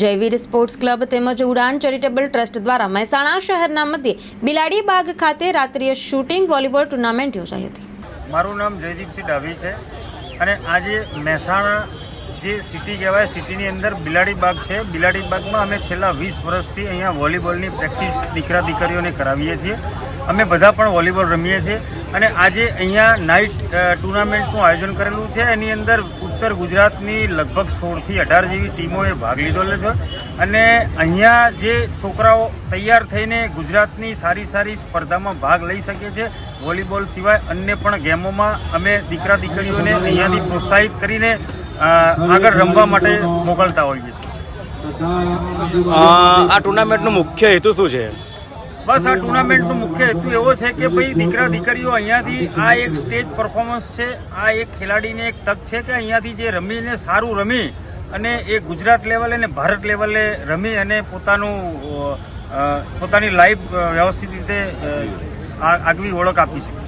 Jayveer sports club તેમજ ઉડાન charitable trust દ્વારા મહેસાણા શહેરના મધ્યે બિલાડી બાગ ખાતે રાત્રિય શૂટિંગ વોલીબોલ ટુર્નામેન્ટ યોજાઈ હતી. મારું નામ જયદીપસિંહ ડાભી છે અને આજે મહેસાણા જે સિટી કહેવાય, સિટીની અંદર બિલાડી બાગ છે. બિલાડી બાગમાં અમે છેલ્લા વીસ વર્ષથી અહીંયા વોલીબોલની પ્રેક્ટિસ દીકરા દીકરીઓને કરાવીએ છીએ. અમે બધા પણ વોલીબોલ રમીએ છીએ. અને આજે અહીંયા નાઇટ ટુર્નામેન્ટનું આયોજન કરેલું છે. એની અંદર ઉત્તર ગુજરાતની લગભગ સોળથી અઢાર જેવી ટીમોએ ભાગ લીધેલો છે. અને અહીંયા જે છોકરાઓ તૈયાર થઈને ગુજરાતની સારી સારી સ્પર્ધામાં ભાગ લઈ શકે છે, વોલીબોલ સિવાય અન્ય પણ ગેમોમાં અમે દીકરા દીકરીઓને અહીંયાથી પ્રોત્સાહિત કરીને આગળ રમવા માટે મોકલતા હોઈએ છીએ. આ ટુર્નામેન્ટનો મુખ્ય હેતુ શું છે? બસ આ ટુર્નામેન્ટનો મુખ્ય હેતુ એવો છે કે ભાઈ દીકરા, દીકરીઓ અહીંયાથી આ એક સ્ટેજ પરફોર્મન્સ છે, આ એક ખેલાડીને એક તક છે કે અહીંયાથી જે રમીને સારું રમી અને એ ગુજરાત લેવલે અને ભારત લેવલે રમી અને પોતાનું પોતાની લાઈફ વ્યવસ્થિત રીતે આગવી ઓળખ આપી શકે.